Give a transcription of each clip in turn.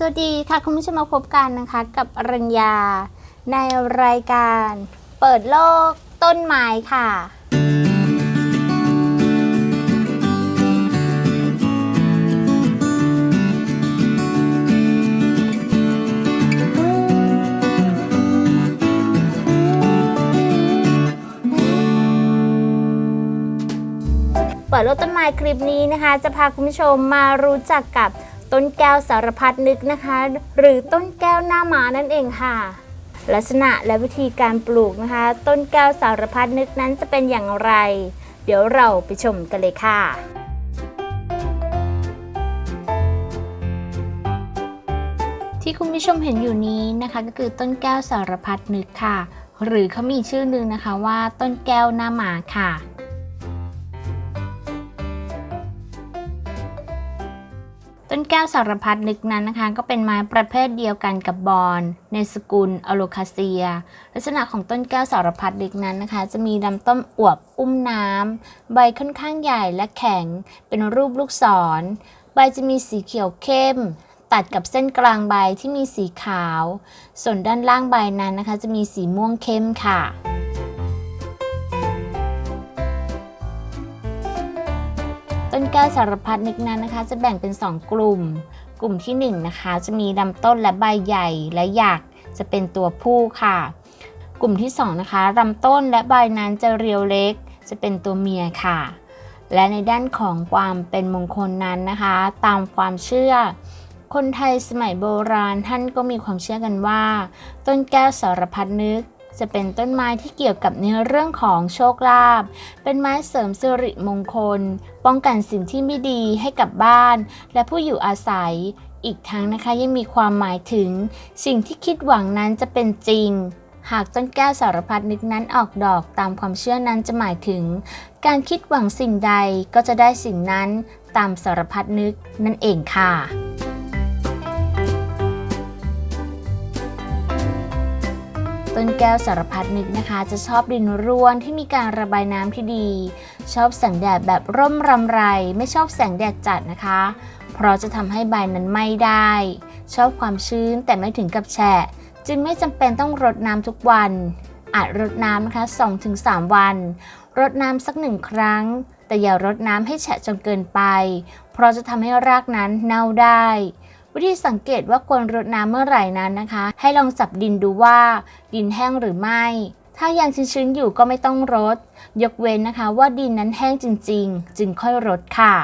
สวัสดีค่ะคุณผู้ชมมาพบกันนะคะกับอรัญญา ในรายการเปิดโลกต้นไม้ค่ะ เปิดโลกต้นไม้คลิปนี้นะคะ จะพาคุณผู้ชมมารู้จักกับ ต้นแก้วสารพัดนึกนะคะ หรือต้นแก้วหน้าหมานั่นเองค่ะ ลักษณะและวิธีการปลูกนะคะ ต้นแก้วสารพัดนึกนั้นจะเป็นอย่างไร เดี๋ยวเราไปชมกันเลยค่ะที่คุณผู้ชมเห็นอยู่นี้นะคะก็คือต้นแก้วสารพัดนึกค่ะ หรือเขามีชื่อนึงนะคะว่าต้นแก้วหน้าหมาค่ะ แก้วสารพัดนึกนั้นนะคะ ก็เป็นไม้ประเภทเดียวกันกับบอนในสกุลอโลคาเซีย ลักษณะของต้นแก้วสารพัดนึกนั้นนะคะ จะมีลำต้นอวบอุ้มน้ำใบค่อนข้างใหญ่และแข็ง เป็นรูปลูกศร ใบจะมีสีเขียวเข้ม ตัดกับเส้นกลางใบที่มีสีขาว ส่วนด้านล่างใบนั้นนะคะ จะมีสีม่วงเข้มค่ะ ก้วสารพัดนึกนั้นนะคะ จะแบ่งเป็น 2 กลุ่ม กลุ่มที่1นะคะ จะมีลำต้นและใบใหญ่และหยักจะเป็นตัวผู้ค่ะ กลุ่มที่2นะคะลำต้นและใบนั้นจะเรียวเล็ก จะเป็นตัวเมียค่ะ และในด้านของความเป็นมงคลนั้นนะคะ ตามความเชื่อ คนไทยสมัยโบราณท่านก็มีความเชื่อกันว่า ต้นแก้วสารพัดนึก จะเป็นต้นไม้ที่เกี่ยวกับในเรื่องของโชคลาภ เป็นไม้เสริมสิริมงคล ป้องกันสิ่งที่ไม่ดีให้กับบ้าน และผู้อยู่อาศัย อีกทั้งนะคะยังมีความหมายถึง สิ่งที่คิดหวังนั้นจะเป็นจริง หากต้นแก้วสารพัดนึกนั้นออกดอกตามความเชื่อนั้นจะหมายถึง การคิดหวังสิ่งใดก็จะได้สิ่งนั้นตามสารพัดนึกนั่นเองค่ะ ต้นแก้วสารพัดนึกนะคะ จะชอบดินร่วนที่มีการระบายน้ำที่ดี ชอบแสงแดดแบบร่มรำไร ไม่ชอบแสงแดดจัดนะคะ เพราะจะทำให้ใบนั้นไหม้ได้ ชอบความชื้นแต่ไม่ถึงกับแฉะ จึงไม่จำเป็นต้องรดน้ำทุกวัน อาจรดน้ำนะคะ 2-3 วัน รดน้ำสักหนึ่งครั้ง แต่อย่ารดน้ำให้แฉะจนเกินไป เพราะจะทำให้รากนั้นเน่าได้ วิธีสังเกตว่าควรรดน้ำเมื่อไหร่นั้นนะคะ ให้ลองจับดินดูว่าดินแห้งหรือไม่ ถ้ายังชื้นๆอยู่ก็ไม่ต้องรด ยกเว้นนะคะว่าดินนั้นแห้งจริง ๆ จึงค่อยรดค่ะ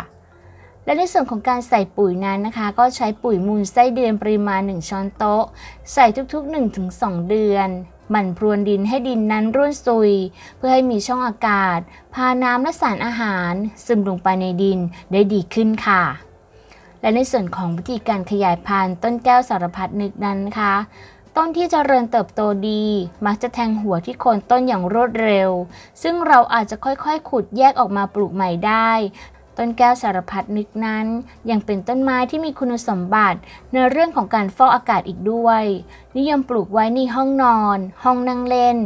และในส่วนของการใส่ปุ๋ยนั้นนะคะ ก็ใช้ปุ๋ยมูลไส้เดือนปริมาณ 1 ช้อนโต๊ะ ใส่ทุกๆ 1-2 เดือนหมั่นพรวนดินให้ดินนั้นร่วนซุย เพื่อให้มีช่องอากาศ พาน้ำและสารอาหาร ซึมลงไปในดินได้ดีขึ้นค่ะ และในส่วนของวิธีการขยายพันธุ์ต้นแก้วสารพัดนึกนั้นนะคะต้นที่เจริญเติบโตดี มักจะแทงหัวที่โคนต้นอย่างรวดเร็ว ซึ่งเราอาจจะค่อยๆ ขุดแยกออกมาปลูกใหม่ได้ ต้นแก้วสารพัดนึกนั้น ยังเป็นต้นไม้ที่มีคุณสมบัติ ในเรื่องของการฟอกอากาศอีกด้วย นิยมปลูกไว้ในห้องนอน ห้องนั่งเล่น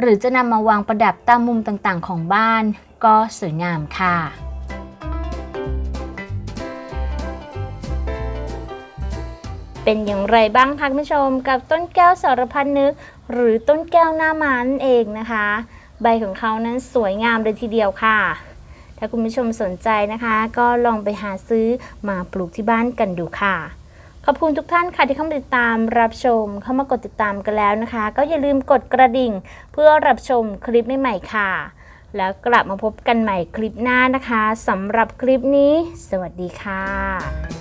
หรือจะนำมาวางประดับตามมุมต่างๆ ของบ้าน ก็สวยงามค่ะ เป็นอย่างไรบ้างคะคุณผู้ชม กับต้นแก้วสารพัดนึก หรือต้นแก้วหน้ามันเองนะคะ ใบของเขานั้นสวยงามเลยทีเดียวค่ะ ถ้าคุณผู้ชมสนใจนะคะ ก็ลองไปหาซื้อมาปลูกที่บ้านกันดูค่ะขอบคุณทุกท่านค่ะที่เข้ามาติดตามรับชมเข้ามากดติดตามกันแล้วนะคะ ก็อย่าลืมกดกระดิ่ง เพื่อรับชมคลิปใหม่ๆค่ะ แล้วกลับมาพบกันใหม่คลิปหน้านะคะสำหรับคลิปนี้ สวัสดีค่ะ